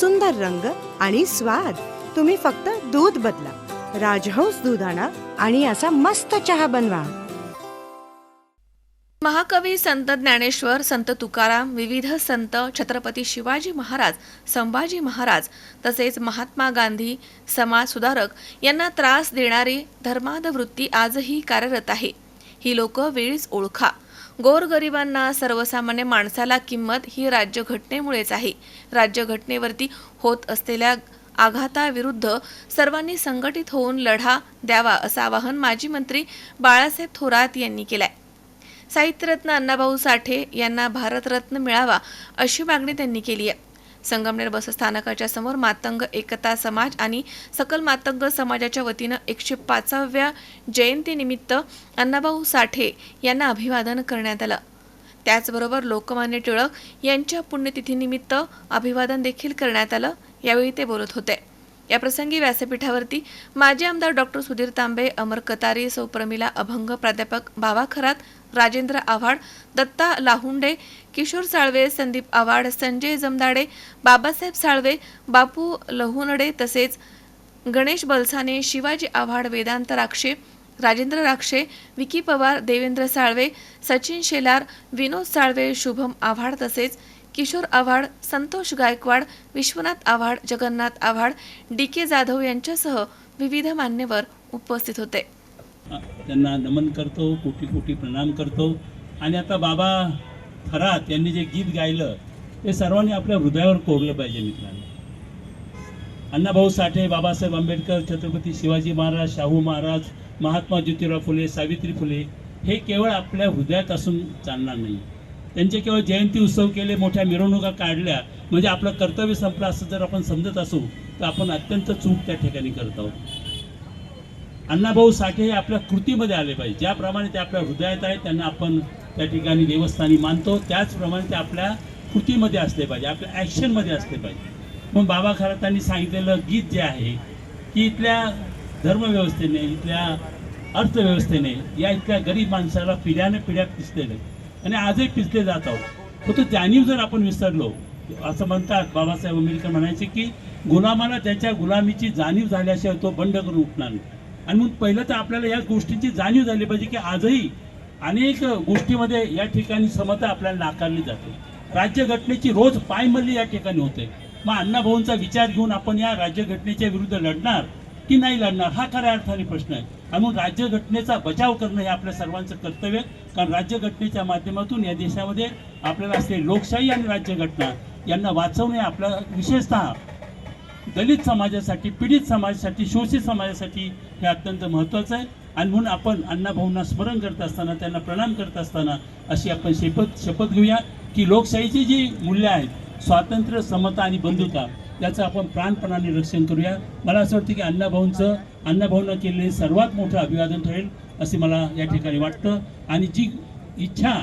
सुंदर रंग आणि स्वाद. तुम्ही फक्त दूध बदला. राजहंस दूध आणा आणि असा मस्त चहा बनवा. महाकवी संत ज्ञानेश्वर संत तुकाराम विविध संत छत्रपती शिवाजी महाराज संभाजी महाराज तसेच महात्मा गांधी समाज सुधारक यांना त्रास देणारी धर्माद वृत्ती आजही कार्यरत आहे. ही लोक वेळीच ओळखा. गोरगरिबांना सर्वसामान्य माणसाला किंमत ही राज्यघटनेमुळेच आहे. राज्यघटनेवरती होत असलेल्या आघाताविरुद्ध सर्वांनी संघटित होऊन लढा द्यावा असं आवाहन माजी मंत्री बाळासाहेब थोरात यांनी केलंय. साहित्यरत्न अण्णाभाऊ साठे यांना भारतरत्न मिळावा अशी मागणी त्यांनी केली आहे. संगमनेर बसस्थानकाच्या समोर मातंग एकता समाज आणि सकल मातंग समाजाच्या वतीनं एकशे पाचाव्या जयंतीनिमित्त अण्णाभाऊ साठे यांना अभिवादन करण्यात आलं. त्याचबरोबर लोकमान्य टिळक यांच्या पुण्यतिथीनिमित्त अभिवादन देखील करण्यात आलं. यावेळी ते बोलत होते. या प्रसंगी व्यासपीठावरती माजी आमदार डॉक्टर सुधीर तांबे अमर कतारी सौ प्रमिला अभंग प्राध्यापक बाबा खरात राजेंद्र आव्हाड दत्ता लाहुंडे किशोर साळवे संदीप आव्हाड संजय जमदाडे बाबासाहेब साळवे बापू लहुनडे तसेच गणेश बलसाने शिवाजी आव्हाड वेदांत राक्षे राजेंद्र राक्षे विकी पवार देवेंद्र साळवे सचिन शेलार विनोद साळवे शुभम आव्हाड तसेच किशोर आव्हाड संतोष गायकवाड विश्वनाथ आव्हाड जगन्नाथ आव्हाड डी के जाधव यांच्यासह विविध मान्यवर उपस्थित होते. त्यांना नमन करतो कोटी कोटी प्रणाम करतो. आणि आता बाबा थरात यांनी जे गीत गायलं ते सर्वांनी आपल्या हृदयावर कोरलं पाहिजे मित्रांनो. अण्णाभाऊ साठे बाबासाहेब आंबेडकर छत्रपती शिवाजी महाराज शाहू महाराज महात्मा ज्योतिराव फुले सावित्री फुले हे केवळ आपल्या हृदयात असून चालणार नाही. त्यांचे केवळ जयंती उत्सव केले मोठ्या मिरवणुका काढल्या. म्हणजे आपलं कर्तव्य संपलं असं जर आपण समजत असू तर आपण अत्यंत चूक त्या ठिकाणी करत आहोत. अण्णाभाऊ साठे हे आपल्या कृतीमध्ये आले पाहिजे. ज्याप्रमाणे ते आपल्या हृदयात आहेत त्यांना आपण त्या ठिकाणी देवस्थानी मानतो. त्याचप्रमाणे ते आपल्या कृतीमध्ये असले पाहिजे आपल्या ॲक्शनमध्ये असले पाहिजे. मग बाबा खरातांनी सांगितलेलं गीत जे आहे की इथल्या धर्मव्यवस्थेने इथल्या अर्थव्यवस्थेने या इथल्या गरीब माणसाला पिढ्याने पिढ्या पिसलेलं आणि आजही पिचले जात आहोत. फक्त जाणीव जर आपण विसरलो असं म्हणतात बाबासाहेब आंबेडकर म्हणायचे की गुलामाला त्याच्या गुलामीची जाणीव झाल्याशिवाय तो बंड करून उठणार नाही. आणि मग पहिलं तर आपल्याला या गोष्टींची जाणीव झाली पाहिजे की आजही अनेक गोष्टीमध्ये या ठिकाणी समता आपल्याला नाकारली जाते. राज्यघटनेची रोज पायमल्ली या ठिकाणी होते. मग अण्णाभाऊंचा विचार घेऊन आपण या राज्यघटनेच्या विरुद्ध लढणार? की नाही लढणार? हा खऱ्या अर्थाने प्रश्न आहे. आणि म्हणून राज्यघटनेचा बचाव करणं हे आपल्या सर्वांचं कर्तव्य आहे. कारण राज्यघटनेच्या माध्यमातून या देशामध्ये आपल्याला असले लोकशाही आणि राज्यघटना यांना वाचवणे आपला विशेषतः दलित समाजासाठी पीडित समाजासाठी शोषित समाजासाठी हे अत्यंत महत्त्वाचं आहे. आणि म्हणून आपण अण्णाभाऊंना स्मरण करत असताना त्यांना प्रणाम करत असताना अशी आपण शपथ शपथ घेऊया की लोकशाहीची जी मूल्य आहेत स्वातंत्र्य समता आणि बंधुता याचं आपण प्राणपणाने रक्षण करूया. मला असं वाटतं की अण्णाभाऊंचं अण्णाभाऊनं केलेले सर्वात मोठं अभिवादन ठरेल असे मला या ठिकाणी वाटतं. आणि जी इच्छा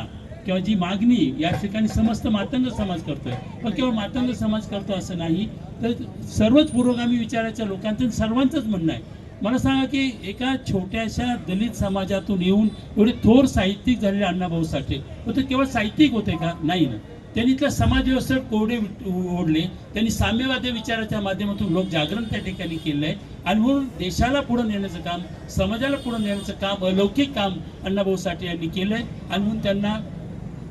किंवा जी मागणी या ठिकाणी समस्त मातंग समाज करतोय पण केवळ मातंग समाज करतो असं नाही तर सर्वच पुरोगामी विचाराच्या लोकांचं सर्वांचंच म्हणणं आहे. मला सांगा की एका छोट्याशा दलित समाजातून येऊन एवढे थोर साहित्यिक झालेले अण्णाभाऊ साठे हो तर केवळ साहित्यिक होते का? नाही ना. त्यांनी इथलं समाजव्यवस्था कोरडे ओढले. त्यांनी साम्यवादी विचाराच्या माध्यमातून लोक जागरण त्या ठिकाणी केलं आहे आणि म्हणून देशाला पुढे नेण्याचं काम समाजाला पुढे नेण्याचं काम अलौकिक काम अण्णाभाऊ साठे यांनी केलं आहे आणि म्हणून त्यांना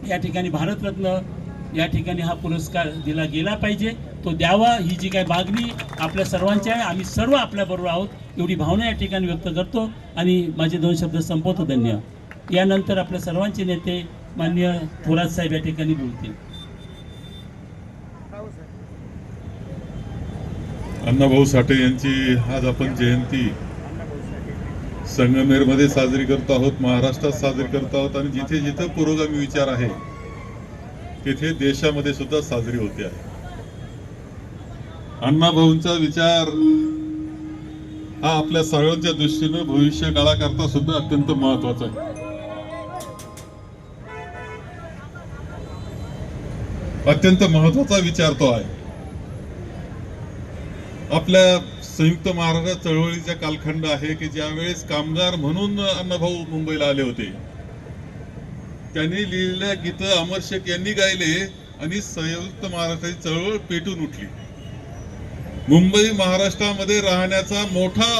या ठिकाणी भारतरत्न या ठिकाणी हा पुरस्कार दिला गेला पाहिजे. तो द्यावा ही जी काही मागणी आपल्या सर्वांची आहे आम्ही सर्व आपल्याबरोबर आहोत एवढी भावना या ठिकाणी व्यक्त करतो. आणि माझे दोन शब्द संपवतो धन्यवाद यानंतर आपल्या सर्वांचे नेते मान्य थोरात साहेब या ठिकाणी बोलतील. अण्णाभाऊ साठे यांची आज आपण जयंती संगमेरमध्ये साजरी करत आहोत महाराष्ट्रात साजरी करत आहोत आणि जिथे जिथे पुरोगामी विचार आहे तिथे देशामध्ये सुद्धा साजरी होते आहे. अण्णाभाऊंचा विचार हा आपल्या सगळ्यांच्या दृष्टीनं भविष्य काळाकरता सुद्धा अत्यंत महत्त्वाचा आहे. अत्यंत महत्त्वाचा विचार तो आहे. आपल्या संयुक्त महाराष्ट्र चळवळीचा कालखंड आहे की ज्यावेळेस कामगार म्हणून अण्णाभाऊ मुंबईला आले होते. त्यांनी लिहिलेल्या गीत अमर शेख यांनी गायले आणि संयुक्त महाराष्ट्राची चळवळ पेटून उठली. मुंबई महाराष्ट्रामध्ये राहण्याचा मोठा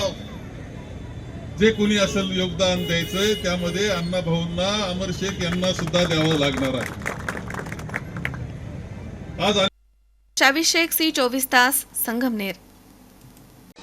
जे कोणी असेल योगदान द्यायचंय त्यामध्ये अण्णाभाऊंना अमर शेख यांना सुद्धा द्यावं लागणार आहे. आज शाविषेक सी चोवीस तास Sangamner.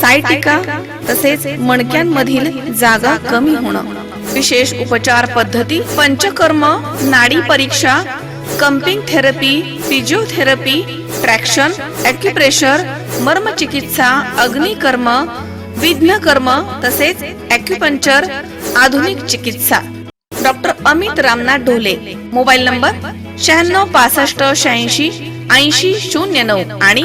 सायटिका तसेच मणक्यांमधील जागा कमी होणं. विशेष उपचार पद्धती पंचकर्म नाडी परीक्षा cupping therapy physiotherapy traction acupressure मर्मचिकित्सा अग्निकर्म विघ्नकर्म तसेच ॲक्युपंचर आधुनिक चिकित्सा. Doctor Amit Ramnath Dhole mobile number शहाण्णव पासष्ट शहाऐंशी ऐंशी शून्य नऊ आणि